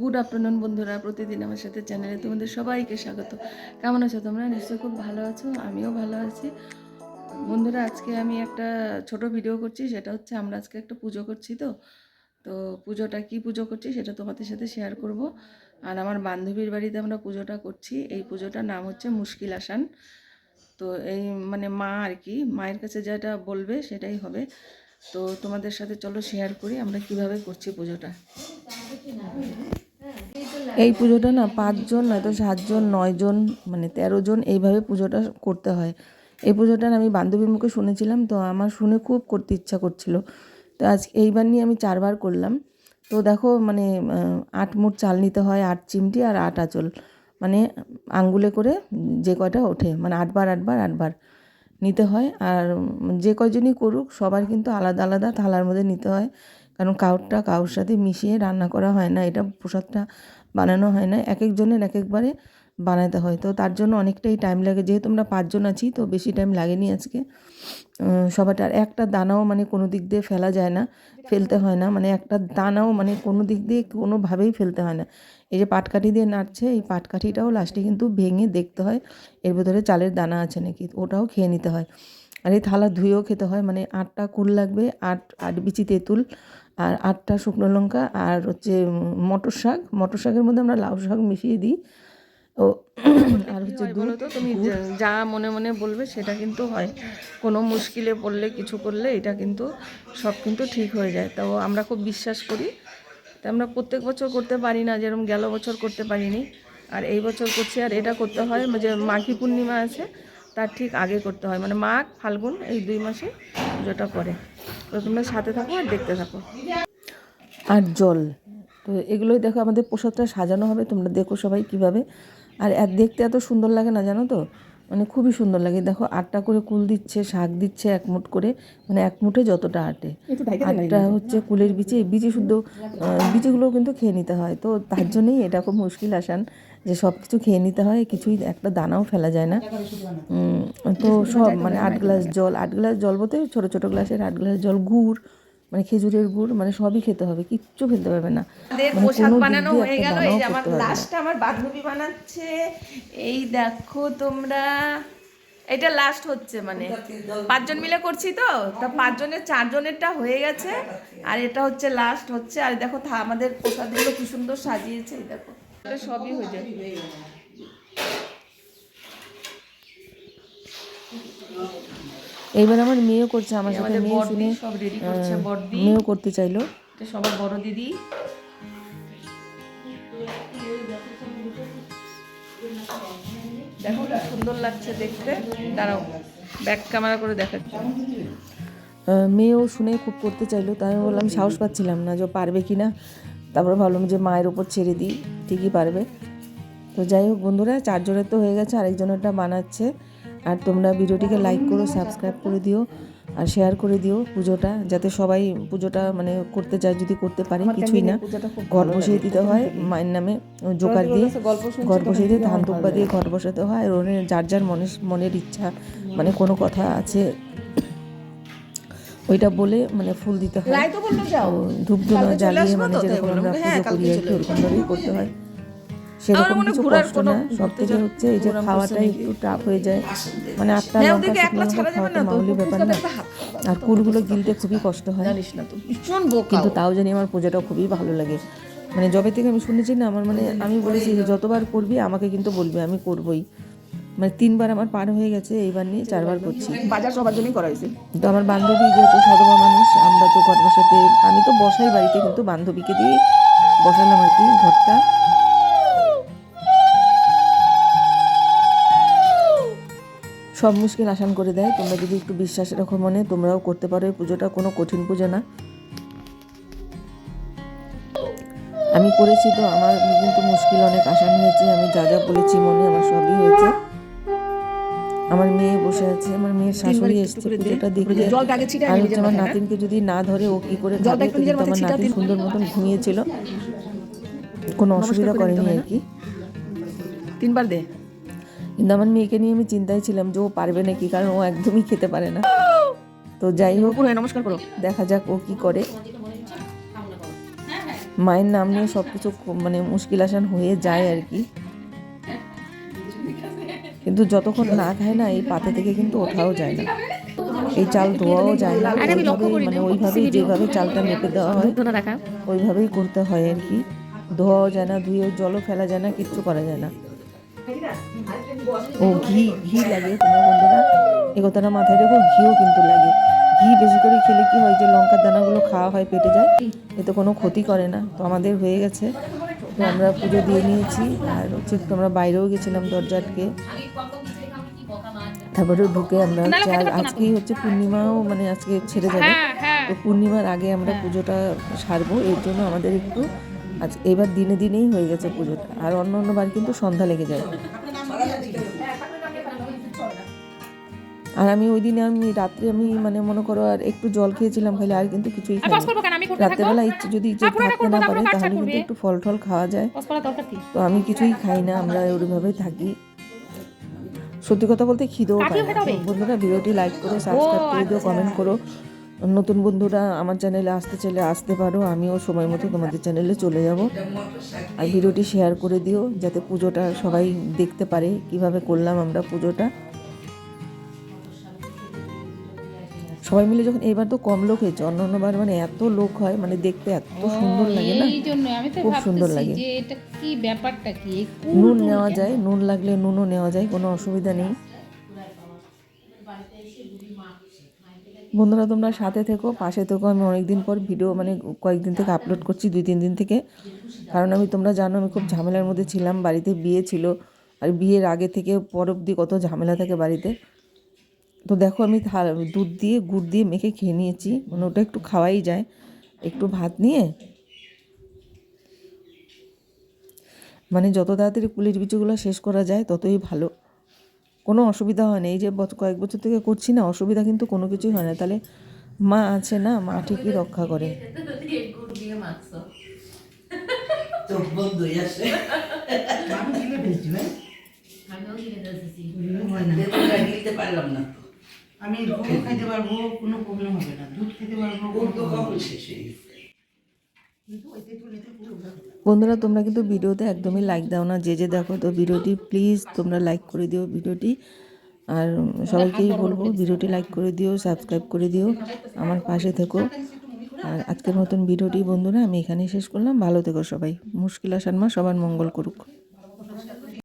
Good afternoon বন্ধুরা। প্রতিদিন আমার সাথে চ্যানেলে তোমাদের সবাইকে স্বাগত। কেমন আছো তোমরা? নিশ্চয়ই খুব ভালো আছো, আমিও ভালো আছি। বন্ধুরা, আজকে আমি একটা ছোট ভিডিও করছি, সেটা হচ্ছে আমরা আজকে একটা পুজো করছি তো। তো পুজোটা কি পুজো করছি সেটা তোমাদের সাথে শেয়ার করব। আর আমার বান্ধবীর বাড়িতে আমরা পুজোটা করছি। এই পুজোটার নাম হচ্ছে মুশকিল আসান। তো এই মানে মা আর কি, মায়ের কাছে যেটা বলবে সেটাই হবে। তো তোমাদের সাথে চলো শেয়ার করি আমরা কীভাবে করছি পুজোটা। এই পুজোটা না পাঁচজন নয়তো সাতজন, নয়জন মানে তেরো জন এইভাবে পুজোটা করতে হয়। এই পুজোটা আমি বান্ধবীর মুখে শুনেছিলাম, তো আমার শুনে খুব করতে ইচ্ছা করছিল। তো আজ এইবার নিয়ে আমি চারবার করলাম। তো দেখো মানে আট মুঠ চাল নিতে হয়, আট চিমটি আর আট আঁচল। মানে আঙ্গুলে করে যে কয়টা ওঠে মানে আটবার আটবার আটবার নিতে হয়। আর যে কয়জনই করুক, সবার কিন্তু আলাদা আলাদা থালার মধ্যে নিতে হয়। কারণ কাউরটা কাউর সাথে মিশিয়ে রান্না করা হয় না, এটা প্রসাদটা বানানো হয় না এক একজনের এক একবারে বানাতে হয়। তো তার জন্য অনেকটাই টাইম লাগে। যেহেতু আমরা পাঁচজন আছি তো বেশি টাইম লাগেনি আজকে। উম, সবাটার একটা দানাও মানে কোনো দিক দিয়ে ফেলা যায় না ফেলতে হয় না। মানে একটা দানাও মানে কোনো দিক দিয়ে কোনোভাবেই ফেলতে হয় না। এই যে পাটকাঠি দিয়ে নাড়ছে এই পাটকাঠিটাও লাস্টে কিন্তু ভেঙে দেখতে হয়। এর ভেতরে চালের দানা আছে নাকি? ওটাও খেয়ে নিতে হয়। আর এই থালা ধুয়েও খেতে হয়। মানে আটটা কুল লাগবে আট আট বিচি তেঁতুল। আর আটটা শুকনো লঙ্কা আর হচ্ছে মটর শাক। মটর শাকের মধ্যে আমরা লাউ শাক মিশিয়ে দিই। ও আর হচ্ছে বলো তো তুমি যা মনে মনে বলবে সেটা কিন্তু হয়। কোনো মুশকিলে পড়লে কিছু করলে এটা কিন্তু সব কিন্তু ঠিক হয়ে যায়। তো আমরা খুব বিশ্বাস করি। তা আমরা প্রত্যেক বছর করতে পারি না যেরকম গেল বছর করতে পারিনি। আর এই বছর করছি আর এটা করতে হয় যে মাঘী পূর্ণিমা আছে তার ঠিক আগে করতে হয়। মানে মাঘ ফাল্গুন এই দুই মাসে পুজোটা পড়ে তো তোমরা সাথে থাকো আর দেখতে থাকো। আর জল। তো এগুলোই দেখো আমাদের প্রসাদটা সাজানো হবে তোমরা দেখো সবাই কীভাবে। আর দেখতে এত সুন্দর লাগে না জানো তো? মানে খুবই সুন্দর লাগে। দেখো আটটা করে কুল দিচ্ছে শাক দিচ্ছে এক মুঠ করে মানে এক মুঠে যতটা আটে। আটটা হচ্ছে কুলের বিচি। বিচি শুদ্ধ বিচিগুলোও কিন্তু খেয়ে নিতে হয়। তো তার জন্যই এটা খুব মুশকিল আসান। যে সব কিছু খেয়ে নিতে হয় কিছুই একটা দানাও ফেলা যায় না। তো সব মানে আট গ্লাস জল আট গ্লাস জল বলতে ছোটো ছোটো গ্লাসের আট গ্লাস জল গুড় মানে খেজুরের গুড় মানে সবই খেতে হবে কিচ্ছু ফেলতে পারবে না। মানে পোশাক বানানো হয়ে একটা গেল এই যে আমার আমার বান্ধবী বানাচ্ছে এই দেখো তোমরা এটা লাস্ট হচ্ছে মানে। পাঁচজন মিলে করছি তো তা পাঁচজনের চারজনেরটা হয়ে গেছে আর এটা হচ্ছে লাস্ট হচ্ছে আর দেখো আমাদের প্রসাদগুলো কি সুন্দর সাজিয়েছে দেখো। সবই হয়ে যায়। এইবার আমার মেয়েও করছে আমার সাথে মেয়ে শুনে সব রেডি করছে বড়দি মেয়েও করতে চাইলো। সবার বড় দিদি। দেখো কি সুন্দর লাগছে দেখতে। দাঁড়াও ব্যাক ক্যামেরা করে দেখাচ্ছি। মেয়েও শুনে খুব করতে চাইলো তাই আমি বললাম সাহস পাচ্ছিলাম না যে পারবে কি না তারপরে ভাবলাম যে মায়ের ওপর ছেড়ে দিই ঠিকই পারবে। তো যাই হোক বন্ধুরা চারজনের তো হয়ে গেছে আরেকজনেরটা বানাচ্ছে। আর তোমরা ভিডিওটিকে লাইক করো সাবস্ক্রাইব করে দিও আর শেয়ার করে দিও পুজোটা যাতে সবাই পুজোটা মানে করতে চায় যদি করতে পারে কিছুই না। ঘর বসিয়ে দিতে হয় মায়ের নামে জোকার দিয়ে ঘর বসিয়ে দিয়ে ধান দিয়ে ঘর বসাতে হয়। আর ওনের যার যার মনের মনের ইচ্ছা মানে কোনো কথা আছে ওইটা বলে মানে ফুল দিতে হয়। ধূপ ধুনো জ্বালিয়ে মানে যেরকম আমরা হ্যাঁ, পুজো করি কালকে আর কি চলে ওরকম ভাবেই করতে হয়। সেরকম কিছু কষ্ট কোনো না। সব থেকে হচ্ছে এই যে program খাওয়াটা একটু টাফ হয়ে যায়। মানে আটটা হ্যাঁ, লঙ্কা যাবে খাওয়াটা না তো, মামুলি ব্যাপার না। আর কুলগুলো গিলতে খুবই কষ্ট হয়। জানিস না তো ভীষণ বোকা কিন্তু তাও জানি আমার পুজোটা খুবই ভালো লাগে। মানে যবে থেকে আমি শুনেছি না আমার মানে আমি বলেছি যে যতবার করবি আমাকে কিন্তু বলবি আমি করবই। মানে তিনবার আমার পার হয়ে গেছে এইবার নিয়ে চারবার করছি। বাজার সবার জন্যই করা হয়েছে? তো আমার বান্ধবী যেহেতু সদমা মানুষ আমরা তো ঘর বসাতে আমি তো বসাই বাড়িতে কিন্তু বান্ধবীকে দিয়ে বসালাম আর কি ঘরটা। সব মুশকিল আসান করে দেয় তোমরা যদি একটু বিশ্বাস রাখো মনে তোমরাও করতে পারো এই পুজোটা কোনো কঠিন পুজো না। আমি করেছি তো আমার কিন্তু মুশকিল অনেক আসান হয়েছে আমি যা যা বলেছি মনে আমার সবই হয়েছে। আমার মেয়ে বসে আছে আমার মেয়ের শাশুড়ি এসছে পুজোটা আগে আর হচ্ছে আমার নাতিনকে যদি না ধরে ও কি করে খাবে কিন্তু আমার নাতিন সুন্দর মতন ঘুমিয়েছিল। কোনো অসুবিধা করেনি আর কি। তিনবার দে। কিন্তু আমার মেয়েকে নিয়ে আমি চিন্তায় ছিলাম যে ও পারবে নাকি কারণ ও একদমই খেতে পারে না। তো যাই হোক নমস্কার করো। দেখা যাক ও কি করে। মায়ের নাম নিয়ে সব কিছু মানে মুশকিল আসান হয়ে যায় আর কি। কিন্তু যতক্ষণ না খায় না এই পাতে থেকে কিন্তু ওঠাও যায় না। এই চাল ধোয়াও যায় না। মানে ওইভাবেই যেভাবে চালটা মেপে দেওয়া হয় ওইভাবেই করতে হয় আর কি। ধোয়াও যায় না ধুয়ে জলও ফেলা যায় না কিচ্ছু করা যায় না। ও ঘি ঘি লাগে তোমার বন্ধুরা। এ কথাটা মাথায় রেখো ঘিও কিন্তু লাগে। ঘি বেশি করে খেলে কি হয় যে লঙ্কার দানাগুলো খাওয়া হয় পেটে যায়। এতে কোনো ক্ষতি করে না তো আমাদের হয়ে গেছে। তো আমরা পুজো দিয়ে নিয়েছি। আর হচ্ছে তো আমরা বাইরেও গেছিলাম দরজা আটকে তারপরে ঢুকে আমরা আর আজকেই হচ্ছে পূর্ণিমাও মানে আজকে ছেড়ে যাবে। তো পূর্ণিমার আগে আমরা পুজোটা সারবো। এর জন্য আমাদের একটু আজ এবার দিনে দিনেই হয়ে গেছে পুজোটা। আর অন্য অন্যবার কিন্তু সন্ধ্যা লেগে যায়। আর আমি ওই দিনে আমি রাত্রে আমি মানে মনে করো আর একটু জল খেয়েছিলাম খালি আর কিন্তু কিছুই খাই পজ করব কেন? আমি করতে থাকব? রাত্রেবেলা ইচ্ছে যদি ইচ্ছে থাকতে না পারে তাহলে কিন্তু একটু ফল টল খাওয়া যায়। তো আমি কিছুই খাই না আমরা ওইভাবেই থাকি। সত্যি কথা বলতে খিদেও পায় না। বন্ধুরা ভিডিওটি লাইক করো সাবস্ক্রাইব করে দিও কমেন্ট করো। নতুন বন্ধুরা আমার চ্যানেলে আসতে চাইলে আসতে পারো আমিও সময় মতো তোমাদের চ্যানেলে চলে যাব। আর ভিডিওটি শেয়ার করে দিও যাতে পুজোটা সবাই দেখতে পারে কীভাবে করলাম আমরা পুজোটা। সবাই মিলে যখন এবার তো কম লোক হয়েছে অন্য অন্যবার মানে এত লোক হয় মানে দেখতে এত সুন্দর লাগে না? খুব সুন্দর লাগে। কি ব্যাপারটা কি? নুন নেওয়া যায় নুন লাগলে নুনও নেওয়া যায় কোনো অসুবিধা নেই। বন্ধুরা তোমরা সাথে থেকো পাশে থেকো। আমি অনেকদিন পর ভিডিও মানে কয়েকদিন থেকে আপলোড করছি দুই তিন দিন থেকে। কারণ আমি তোমরা জানো আমি খুব ঝামেলার মধ্যে ছিলাম বাড়িতে বিয়ে ছিল। আর বিয়ের আগে থেকে পর অব্দি কত ঝামেলা থাকে বাড়িতে। তো দেখো আমি থা- দুধ দিয়ে গুড় দিয়ে মেখে খেয়ে নিয়েছি। মানে ওটা একটু খাওয়াই যায়। একটু ভাত নিয়ে। মানে যত তাড়াতাড়ি কুলির বিচিগুলো শেষ করা যায় ততই ভালো। কোনো অসুবিধা হয় না। এই যে বছ- কয়েক বছর থেকে করছি না অসুবিধা কিন্তু কোনো কিছুই হয় না। তাহলে মা আছে না মা ঠিকই রক্ষা করে। পারলাম না। আমি গরু খাইতে পারব কোনো প্রবলেম হবে না। দুধ খেতে পারব বন্ধুরা তোমরা কিন্তু ভিডিওতে একদমই লাইক দাও না যে যে দেখো তো ভিডিওটি প্লিজ তোমরা লাইক করে দিও ভিডিওটি। আর সবাইকেই বলব ভিডিওটি লাইক করে দিও সাবস্ক্রাইব করে দিও আমার পাশে থেকো। আর আজকের মতন ভিডিওটি বন্ধুরা আমি এখানেই শেষ করলাম। ভালো থেকো সবাই। মুশকিল আসান মা সবার মঙ্গল করুক।